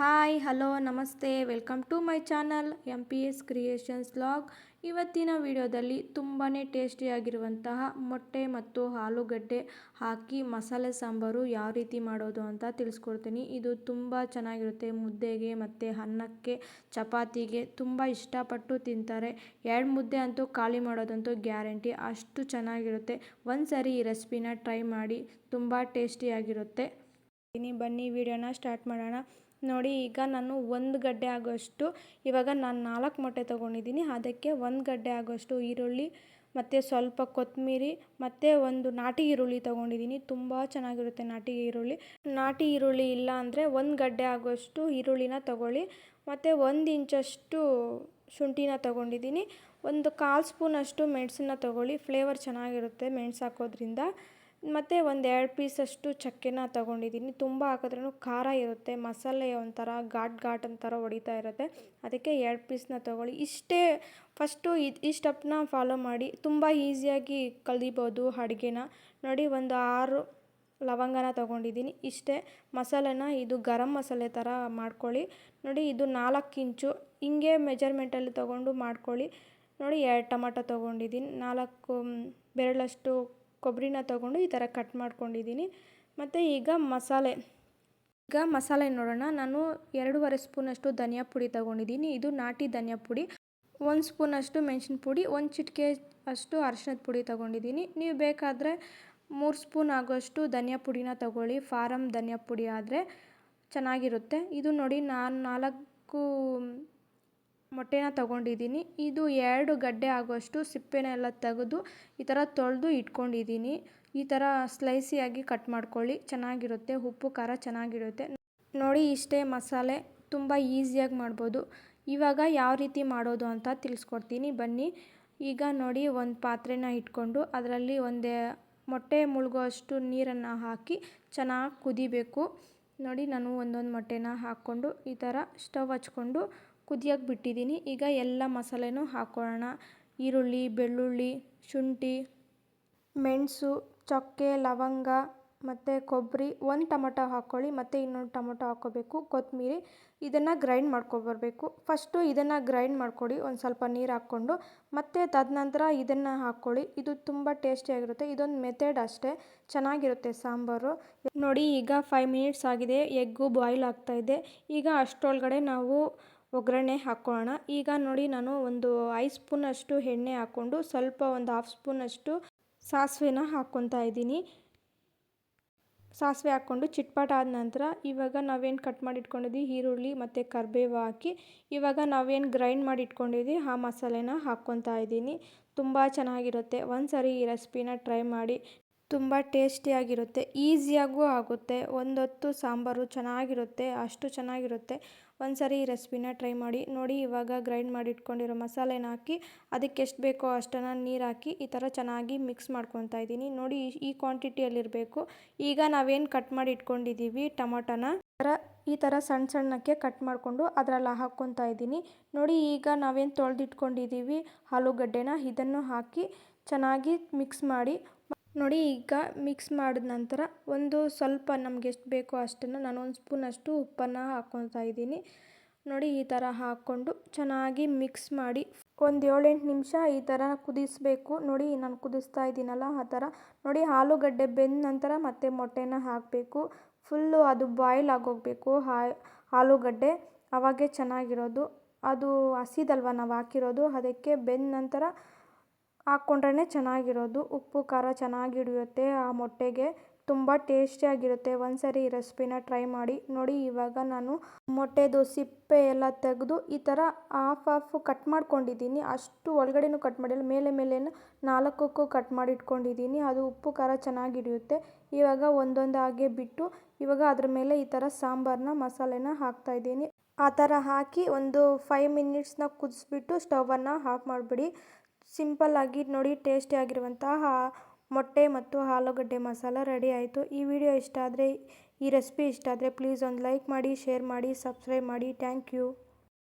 Hi, hello, ನಮಸ್ತೆ. Welcome to my channel M P S creations log ಇವತ್ತಿನ ವಿಡಿಯೋದಲ್ಲಿ ತುಂಬಾ ಟೇಸ್ಟಿಯಾಗಿರುವಂತಹ ಮೊಟ್ಟೆ ಮತ್ತು ಆಲೂಗಡ್ಡೆ ಹಾಕಿ ಮಸಾಲೆ ಸಾಂಬಾರು ಯಾವ ರೀತಿ ಮಾಡೋದು ಅಂತ ತಿಳಿಸ್ಕೊಡ್ತೀನಿ. ಇದು ತುಂಬ ಚೆನ್ನಾಗಿರುತ್ತೆ. ಮುದ್ದೆಗೆ ಮತ್ತು ಅನ್ನಕ್ಕೆ, ಚಪಾತಿಗೆ ತುಂಬ ಇಷ್ಟಪಟ್ಟು ತಿಂತಾರೆ. ಎರಡು ಮುದ್ದೆ ಅಂತೂ ಖಾಲಿ ಮಾಡೋದಂತೂ ಗ್ಯಾರಂಟಿ. ಅಷ್ಟು ಚೆನ್ನಾಗಿರುತ್ತೆ. ಒಂದು ಸರಿ ಈ ರೆಸಿಪಿನ ಟ್ರೈ ಮಾಡಿ. ತುಂಬ ಟೇಸ್ಟಿಯಾಗಿರುತ್ತೆ. ಬನ್ನಿ, ವಿಡಿಯೋನ ಸ್ಟಾರ್ಟ್ ಮಾಡೋಣ. ನೋಡಿ, ಈಗ ನಾನು ಒಂದು ಗಡ್ಡೆ ಆಗೋಷ್ಟು, ಇವಾಗ ನಾನು ನಾಲ್ಕು ಮೊಟ್ಟೆ ತೊಗೊಂಡಿದ್ದೀನಿ. ಅದಕ್ಕೆ ಒಂದು ಗಡ್ಡೆ ಆಗೋಷ್ಟು ಈರುಳ್ಳಿ, ಮತ್ತು ಸ್ವಲ್ಪ ಕೊತ್ತಂಬರಿ ಮತ್ತು ಒಂದು ನಾಟಿ ಈರುಳ್ಳಿ ತೊಗೊಂಡಿದ್ದೀನಿ. ತುಂಬ ಚೆನ್ನಾಗಿರುತ್ತೆ ನಾಟಿ ಈರುಳ್ಳಿ. ನಾಟಿ ಈರುಳ್ಳಿ ಇಲ್ಲ ಅಂದರೆ ಒಂದು ಗಡ್ಡೆ ಆಗೋಷ್ಟು ಈರುಳ್ಳಿನ ತೊಗೊಳ್ಳಿ. ಮತ್ತು ಒಂದು ಇಂಚಷ್ಟು ಶುಂಠಿನ ತೊಗೊಂಡಿದ್ದೀನಿ. ಒಂದು ಕಾಲು ಸ್ಪೂನಷ್ಟು ಮೆಣಸನ್ನ ತೊಗೊಳ್ಳಿ. ಫ್ಲೇವರ್ ಚೆನ್ನಾಗಿರುತ್ತೆ ಮೆಣಸು ಹಾಕೋದ್ರಿಂದ. ಮತ್ತು ಒಂದು ಎರಡು ಪೀಸಷ್ಟು ಚಕ್ಕೆನ ತಗೊಂಡಿದ್ದೀನಿ ತುಂಬ ಹಾಕಿದ್ರೂ ಖಾರ ಇರುತ್ತೆ. ಮಸಾಲೆ ಒಂಥರ ಘಾಟ್ ಘಾಟ್ ಒಂಥರ ಹೊಡಿತಾ ಇರುತ್ತೆ. ಅದಕ್ಕೆ ಎರಡು ಪೀಸ್ನ ತಗೊಳ್ಳಿ. ಇಷ್ಟೇ ಫಸ್ಟು ಇದು ಈ ಸ್ಟೆಪ್ನ ಫಾಲೋ ಮಾಡಿ ತುಂಬ ಈಸಿಯಾಗಿ ಕಲಿಬೋದು ಅಡುಗೆನ. ನೋಡಿ ಒಂದು ಆರು ಲವಂಗನ ತಗೊಂಡಿದ್ದೀನಿ ಇಷ್ಟೇ, ಮಸಾಲೆನ ಇದು ಗರಂ ಮಸಾಲೆ ಥರ ಮಾಡ್ಕೊಳ್ಳಿ. ನೋಡಿ ಇದು ನಾಲ್ಕು ಇಂಚು. ಹಿಂಗೆ ಮೆಜರ್ಮೆಂಟಲ್ಲಿ ತೊಗೊಂಡು ಮಾಡ್ಕೊಳ್ಳಿ. ನೋಡಿ ಎರಡು ಟೊಮಟೊ ತೊಗೊಂಡಿದ್ದೀನಿ ನಾಲ್ಕು ಬೆರಳಷ್ಟು ಕೊಬ್ಬರಿನ ತೊಗೊಂಡು ಈ ಥರ ಕಟ್ ಮಾಡ್ಕೊಂಡಿದ್ದೀನಿ. ಮತ್ತು ಈಗ ಮಸಾಲೆ ಈಗ ಮಸಾಲೆ ನೋಡೋಣ. ನಾನು ಎರಡೂವರೆ ಸ್ಪೂನಷ್ಟು ಧನಿಯಾ ಪುಡಿ ತೊಗೊಂಡಿದ್ದೀನಿ. ಇದು ನಾಟಿ ಧನಿಯಾ ಪುಡಿ. ಒಂದು ಸ್ಪೂನಷ್ಟು ಮೆಣಸಿನ ಪುಡಿ, ಒಂದು ಚಿಟಿಕೆ ಅಷ್ಟು ಅರಿಶಿನದ ಪುಡಿ ತೊಗೊಂಡಿದ್ದೀನಿ. ನೀವು ಬೇಕಾದರೆ ಮೂರು ಸ್ಪೂನ್ ಆಗೋಷ್ಟು ಧನಿಯಾ ಪುಡಿನ ತೊಗೊಳ್ಳಿ. ಫಾರಮ್ ಧನಿಯಾ ಪುಡಿ ಆದರೆ ಚೆನ್ನಾಗಿರುತ್ತೆ. ಇದು ನೋಡಿ ನಾನು ನಾಲ್ಕು ಮೊಟ್ಟೆನ ತೊಗೊಂಡಿದ್ದೀನಿ. ಇದು ಎರಡು ಗಡ್ಡೆ ಆಗೋಷ್ಟು ಸಿಪ್ಪೆನೆಲ್ಲ ತೆಗೆದು ಈ ಥರ ತೊಳೆದು ಇಟ್ಕೊಂಡಿದ್ದೀನಿ. ಈ ಥರ ಸ್ಲೈಸಿಯಾಗಿ ಕಟ್ ಮಾಡ್ಕೊಳ್ಳಿ. ಚೆನ್ನಾಗಿರುತ್ತೆ. ಉಪ್ಪು, ಖಾರ ಚೆನ್ನಾಗಿರುತ್ತೆ. ನೋಡಿ, ಇಷ್ಟೇ ಮಸಾಲೆ. ತುಂಬ ಈಸಿಯಾಗಿ ಮಾಡ್ಬೋದು. ಇವಾಗ ಯಾವ ರೀತಿ ಮಾಡೋದು ಅಂತ ತಿಳಿಸ್ಕೊಡ್ತೀನಿ. ಬನ್ನಿ. ಈಗ ನೋಡಿ, ಒಂದು ಪಾತ್ರೆನ ಇಟ್ಕೊಂಡು ಅದರಲ್ಲಿ ಒಂದೇ ಮೊಟ್ಟೆ ಮುಳುಗೋ ಅಷ್ಟು ನೀರನ್ನು ಹಾಕಿ ಚೆನ್ನಾಗಿ ಕುದಿಬೇಕು. ನೋಡಿ, ನಾನು ಒಂದೊಂದು ಮೊಟ್ಟೆನ ಹಾಕ್ಕೊಂಡು ಈ ಥರ ಸ್ಟವ್ ಹಚ್ಕೊಂಡು ಕುದಿಯೋಕೆ ಬಿಟ್ಟಿದ್ದೀನಿ ಈಗ ಎಲ್ಲ ಮಸಾಲೆನೂ ಹಾಕ್ಕೊಳ್ಳೋಣ ಈರುಳ್ಳಿ, ಬೆಳ್ಳುಳ್ಳಿ, ಶುಂಠಿ, ಮೆಣಸು, ಚಕ್ಕೆ, ಲವಂಗ ಮತ್ತು ಕೊಬ್ಬರಿ ಒಂದು ಟೊಮೊಟೊ ಹಾಕ್ಕೊಳ್ಳಿ ಮತ್ತು ಇನ್ನೊಂದು ಟೊಮೊಟೊ ಹಾಕ್ಕೋಬೇಕು ಕೊತ್ತಂಬರಿ ಇದನ್ನು ಗ್ರೈಂಡ್ ಮಾಡ್ಕೊಬರಬೇಕು ಫಸ್ಟು ಇದನ್ನು ಗ್ರೈಂಡ್ ಮಾಡ್ಕೊಡಿ. ಒಂದು ಸ್ವಲ್ಪ ನೀರು ಹಾಕ್ಕೊಂಡು. ಮತ್ತು ತದನಂತರ ಇದನ್ನು ಹಾಕ್ಕೊಳ್ಳಿ ಇದು ತುಂಬ ಟೇಸ್ಟಿಯಾಗಿರುತ್ತೆ ಇದೊಂದು ಮೆಥಡ್ ಅಷ್ಟೇ. ಚೆನ್ನಾಗಿರುತ್ತೆ ಸಾಂಬಾರು. ನೋಡಿ, ಈಗ ಫೈವ್ ಮಿನಿಟ್ಸ್ ಆಗಿದೆ. ಎಗ್ಗು ಬಾಯ್ಲ್ ಆಗ್ತಾಯಿದೆ ಈಗ ಅಷ್ಟರೊಳಗಡೆ ನಾವು ಒಗ್ಗರಣೆ ಹಾಕ್ಕೊಳ್ಳೋಣ ಈಗ ನೋಡಿ ನಾನು ಒಂದು ಐದು ಸ್ಪೂನಷ್ಟು ಎಣ್ಣೆ ಹಾಕ್ಕೊಂಡು ಸ್ವಲ್ಪ ಒಂದು ಹಾಫ್ ಸ್ಪೂನಷ್ಟು ಸಾಸಿವೆನ ಹಾಕ್ಕೊತಾ ಇದ್ದೀನಿ. ಸಾಸಿವೆ ಹಾಕ್ಕೊಂಡು ಚಿಟ್ಪಟ ಆದ ನಂತರ ಇವಾಗ ನಾವೇನು ಕಟ್ ಮಾಡಿ ಇಟ್ಕೊಂಡಿದ್ವಿ ಈರುಳ್ಳಿ ಮತ್ತು ಕರಿಬೇವು ಹಾಕಿ ಇವಾಗ ನಾವೇನು ಗ್ರೈಂಡ್ ಮಾಡಿ ಇಟ್ಕೊಂಡಿದ್ವಿ ಆ ಮಸಾಲೆನ ಹಾಕ್ಕೊತಾ ಇದ್ದೀನಿ. ತುಂಬ ಚೆನ್ನಾಗಿರುತ್ತೆ. ಒಂದು ಸರಿ ಈ ರೆಸಿಪಿನ ಟ್ರೈ ಮಾಡಿ ತುಂಬ ಟೇಸ್ಟಿಯಾಗಿರುತ್ತೆ ಈಸಿಯಾಗೂ ಆಗುತ್ತೆ. ಒಂದೊತ್ತು ಸಾಂಬಾರು ಚೆನ್ನಾಗಿರುತ್ತೆ. ಅಷ್ಟು ಚೆನ್ನಾಗಿರುತ್ತೆ. ಒಂದು ಸರಿ ಈ ರೆಸಿಪಿನ ಟ್ರೈ ಮಾಡಿ, ನೋಡಿ ಇವಾಗ ಗ್ರೈಂಡ್ ಮಾಡಿ ಇಟ್ಕೊಂಡಿರೋ ಮಸಾಲೆನ ಹಾಕಿ, ಅದಕ್ಕೆ ಎಷ್ಟು ಬೇಕೋ ಅಷ್ಟನ್ನು ನೀರು ಹಾಕಿ ಈ ಥರ ಚೆನ್ನಾಗಿ ಮಿಕ್ಸ್ ಮಾಡ್ಕೊತಾ ಇದ್ದೀನಿ. ನೋಡಿ ಈ ಕ್ವಾಂಟಿಟಿಯಲ್ಲಿರಬೇಕು ಈಗ ನಾವೇನು ಕಟ್ ಮಾಡಿ ಇಟ್ಕೊಂಡಿದ್ದೀವಿ ಟೊಮೊಟೊನ ಥರ ಈ ಥರ ಸಣ್ಣ ಸಣ್ಣಕ್ಕೆ ಕಟ್ ಮಾಡಿಕೊಂಡು ಅದರಲ್ಲಿ ಹಾಕ್ಕೊತಾ ಇದ್ದೀನಿ. ನೋಡಿ ಈಗ ನಾವೇನು ತೊಳೆದಿಟ್ಕೊಂಡಿದ್ದೀವಿ ಆಲೂಗಡ್ಡೆನ ಇದನ್ನು ಹಾಕಿ ಚೆನ್ನಾಗಿ ಮಿಕ್ಸ್ ಮಾಡಿ ನೋಡಿ ಈಗ ಮಿಕ್ಸ್ ಮಾಡಿದ ನಂತರ ಒಂದು ಸ್ವಲ್ಪ ನಮ್ಗೆ ಎಷ್ಟು ಬೇಕೋ ಅಷ್ಟನ್ನು ನಾನು ಒಂದು ಸ್ಪೂನಷ್ಟು ಉಪ್ಪನ್ನು ಹಾಕ್ಕೊತಾ ಇದ್ದೀನಿ. ನೋಡಿ ಈ ಥರ ಹಾಕ್ಕೊಂಡು ಚೆನ್ನಾಗಿ ಮಿಕ್ಸ್ ಮಾಡಿ ಒಂದು ಏಳೆಂಟು ನಿಮಿಷ ಈ ಥರ ಕುದಿಸಬೇಕು. ನೋಡಿ ನಾನು ಕುದಿಸ್ತಾ ಇದ್ದೀನಲ್ಲ ಆ ಥರ. ನೋಡಿ ಆಲೂಗಡ್ಡೆ ಬೆಂದ ನಂತರ ಮತ್ತೆ ಮೊಟ್ಟೆನ ಹಾಕಬೇಕು. ಫುಲ್ಲು ಅದು ಬಾಯ್ಲ್ ಆಗೋಗಬೇಕು ಆಲೂಗಡ್ಡೆ. ಅವಾಗೆ ಚೆನ್ನಾಗಿರೋದು. ಅದು ಹಸಿದಲ್ವ? ನಾವು ಹಾಕಿರೋದು. ಅದಕ್ಕೆ ಬೆಂದ ನಂತರ ಹಾಕ್ಕೊಂಡ್ರೇ ಚೆನ್ನಾಗಿರೋದು. ಉಪ್ಪು, ಖಾರ ಚೆನ್ನಾಗಿ ಹಿಡಿಯುತ್ತೆ. ಆ ಮೊಟ್ಟೆಗೆ ತುಂಬ ಟೇಸ್ಟಿಯಾಗಿರುತ್ತೆ ಒಂದು ಸರಿ ಈ ರೆಸಿಪಿನ ಟ್ರೈ ಮಾಡಿ. ನೋಡಿ, ಇವಾಗ ನಾನು ಮೊಟ್ಟೆದು ಸಿಪ್ಪೆ ಎಲ್ಲ ತೆಗೆದು ಈ ಥರ ಹಾಫ್ ಹಾಫ್ ಕಟ್ ಮಾಡ್ಕೊಂಡಿದ್ದೀನಿ. ಅಷ್ಟು ಒಳಗಡೆನೂ ಕಟ್ ಮಾಡಿಲ್ಲ. ಮೇಲೆ ಮೇಲೆ ನಾಲ್ಕಕ್ಕೂ ಕಟ್ ಮಾಡಿ ಇಟ್ಕೊಂಡಿದ್ದೀನಿ. ಅದು ಉಪ್ಪು, ಖಾರ ಚೆನ್ನಾಗಿ ಹಿಡಿಯುತ್ತೆ. ಇವಾಗ ಒಂದೊಂದಾಗೆ ಬಿಟ್ಟು ಇವಾಗ ಅದ್ರ ಮೇಲೆ ಈ ಥರ ಸಾಂಬಾರನ್ನ, ಮಸಾಲೆನ ಹಾಕ್ತಾಯಿದ್ದೀನಿ ಆ ಥರ ಹಾಕಿ ಒಂದು ಫೈವ್ ಮಿನಿಟ್ಸ್ನ ಕುದಿಸ್ಬಿಟ್ಟು ಸ್ಟವನ್ನು ಆಫ್ ಮಾಡಿಬಿಡಿ. ಸಿಂಪಲ್ಲಾಗಿ ನೋಡಿ ಟೇಸ್ಟಿಯಾಗಿರುವಂತಹ ಮೊಟ್ಟೆ ಮತ್ತು ಆಲೂಗಡ್ಡೆ ಮಸಾಲ ರೆಡಿ ಆಯಿತು. ಈ ವಿಡಿಯೋ ಇಷ್ಟ ಆದರೆ, ಈ ರೆಸಿಪಿ ಇಷ್ಟ ಆದರೆ ಪ್ಲೀಸ್ ಒಂದು ಲೈಕ್ ಮಾಡಿ ಶೇರ್ ಮಾಡಿ ಸಬ್ಸ್ಕ್ರೈಬ್ ಮಾಡಿ. Thank you